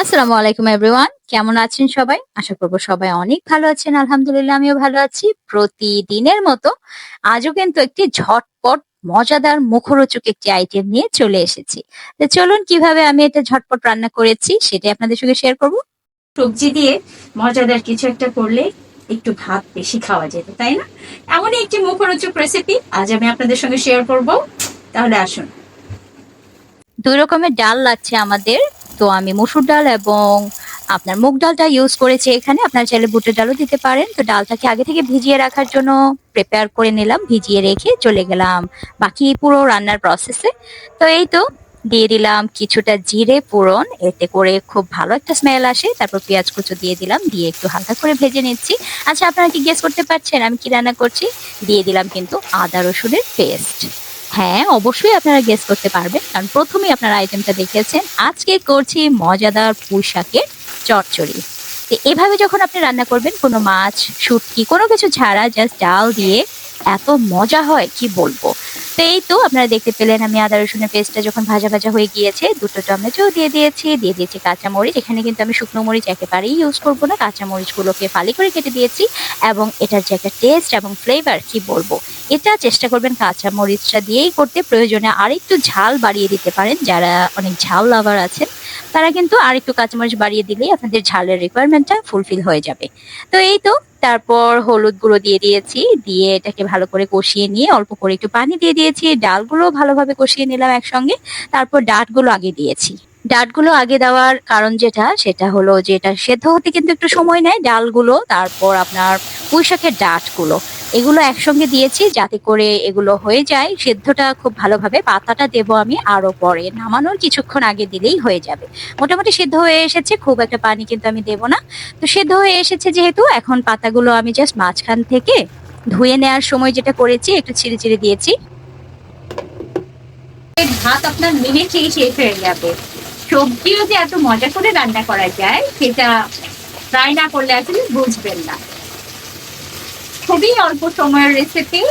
আসসালামু আলাইকুম এভরিওয়ান কেমন আছেন সবাই? আশা করব সবাই অনেক ভালো আছেন। আলহামদুলিল্লাহ, আমিও ভালো আছি। প্রতিদিনের মতো আজও কিন্তু একটি ঝটপট, মজাদার, মুখরোচক একটি আইটেম নিয়ে চলে এসেছি। চলুন, কীভাবে আমি এটা ঝটপট রান্না করেছি সেটাই আপনাদের সঙ্গে শেয়ার করব। সবজি দিয়ে মজাদার কিছু একটা করলে একটু ভাত বেশি খাওয়া যেত, তাই না? এমনই একটি মুখরোচক রেসিপি আজ আমি আপনাদের সঙ্গে শেয়ার করব। তাহলে আসুন। দুই রকমের ডাল লাগছে আমাদের। তো আমি মসুর ডাল এবং আপনার মুগ ডালটা ইউজ করেছি এখানে। আপনার চাইলে বুটের ডালও দিতে পারেন। তো ডালটাকে আগে থেকে ভিজিয়ে রাখার জন্য প্রিপেয়ার করে নিলাম, ভিজিয়ে রেখে চলে গেলাম বাকি পুরো রান্নার প্রসেসে তো এই তো, দিয়ে দিলাম কিছুটা জিরে ফোড়ন, এতে করে খুব ভালো একটা স্মেল আসে। তারপর পেঁয়াজ কুচো দিয়ে দিলাম, দিয়ে একটু হালকা করে ভেজে নিচ্ছি। আচ্ছা আপনারা কি গেস করতে পারছেন আমি কি রান্না করছি? দিয়ে দিলাম কিন্তু আদা রসুনের পেস্ট হ্যাঁ অবশ্যই আপনারা গেস করতে পারবেন। কারণ প্রথমেই আপনারা আইটেমটা দেখেছেন আজকে করছি মজাদার পুঁই শাকের চচ্চড়ি। তো এভাবে যখন আপনি রান্না করবেন, কোনো মাছ, শুটকি, কোনো কিছু ছাড়া জাস্ট ডাল দিয়ে এত মজা হয়, কি বলব? এই তো আপনারা দেখতে পেলেন আমি আদা রসুনের পেস্টটা যখন ভাজা ভাজা হয়ে গিয়েছে, দুটো টমেটো দিয়ে দিয়েছি দিয়ে দিয়েছি কাঁচা মরিচ। এখানে কিন্তু আমি শুকনো মরিচ একেবারেই ইউজ করব না। কাঁচা মরিচগুলোকে ফালি করে কেটে দিয়েছি এবং এটার যে একটা টেস্ট এবং ফ্লেভার কি বলব? এটা চেষ্টা করবেন কাঁচা মরিচটা দিয়েই করতে। প্রয়োজনে আরেকটু ঝাল বাড়িয়ে দিতে পারেন। যারা অনেক ঝাল লাভার আছেন, তারা কিন্তু আরেকটু কাঁচামরিচ বাড়িয়ে দিলেই আপনাদের ঝালের রিকোয়ারমেন্টটা ফুলফিল হয়ে যাবে। তো এই তো তারপর হলুদ গুঁড়ো দিয়ে দিয়েছি, দিয়ে এটাকে ভালো করে কষিয়ে নিয়ে অল্প করে একটু পানি দিয়ে দিয়েছি। ডালগুলো ভালোভাবে কষিয়ে নিলাম একসঙ্গে। তারপর ডাটগুলো আগে দিয়েছি। ডাটগুলো আগে দেওয়ার কারণ যেটা, সেটা হলো যে এটা সেদ্ধ হতে কিন্তু একটু সময় নেয় ডালগুলো, তারপর আপনার পুঁইশাকের ডাটগুলো। এগুলো একসঙ্গে দিয়েছি যাতে করে এগুলো হয়ে যায়। সেদ্ধটা খুব ভালোভাবে পাতাটা দেবো আমি আরও পরে। নামানোর কিছুক্ষণ আগে দিলেই হয়ে যাবে। মোটামুটি সেদ্ধ হয়ে এসেছে, খুব একটা পানি কিন্তু আমি দেবো না। তো সেদ্ধ হয়ে এসেছে যেহেতু, এখন পাতাগুলো আমি জাস্ট মাঝখান থেকে ধুয়ে নেওয়ার সময় যেটা করেছি, একটু ছিঁড়ে ছিঁড়ে দিয়েছি। ভাত আপনার মিনিটেই শেষ হয়ে যাবে। সবজিও যে এত মজা করে রান্না করা যায়, সেটা ট্রাই না করলে আসলে বুঝবেন না। খুবই অল্প সময়ের রেসিপি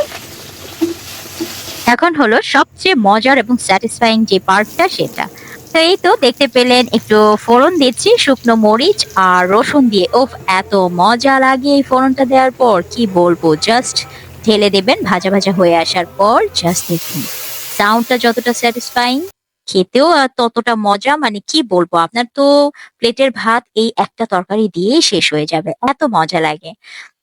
এখন হলো সবচেয়ে মজার এবং স্যাটিসফাইং যে পার্টটা সেটা। তো এই তো দেখতে পেলেন, একটু ফোড়ন দিচ্ছি, শুকনো মরিচ আর রসুন দিয়ে। ওফ, এত মজা লাগে এই ফোড়নটা দেওয়ার পর, কি বলব? জাস্ট ঢেলে দেবেন, ভাজা ভাজা হয়ে আসার পর জাস্ট দেখুন। সাউন্ডটা যতটা স্যাটিসফাইং খেতেও ততটা মজা মানে কি বলব? আপনার তো প্লেটের ভাত এই একটা তরকারি দিয়েই শেষ হয়ে যাবে। এত মজা লাগে।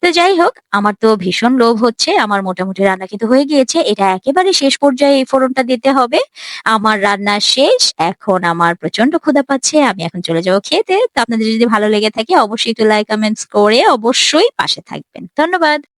তো যাই হোক আমার তো ভীষণ লোভ হচ্ছে। আমার মোটামুটি রান্না কিন্তু হয়ে গিয়েছে। এটা একেবারে শেষ পর্যায়ে এই ফোরনটা দিতে হবে। আমার রান্না শেষ। এখন আমার প্রচণ্ড ক্ষুধা পাচ্ছে। আমি এখন চলে যাব খেতে। তো আপনাদের যদি ভালো লেগে থাকে, অবশ্যই একটু লাইক কমেন্টস করে অবশ্যই পাশে থাকবেন। ধন্যবাদ।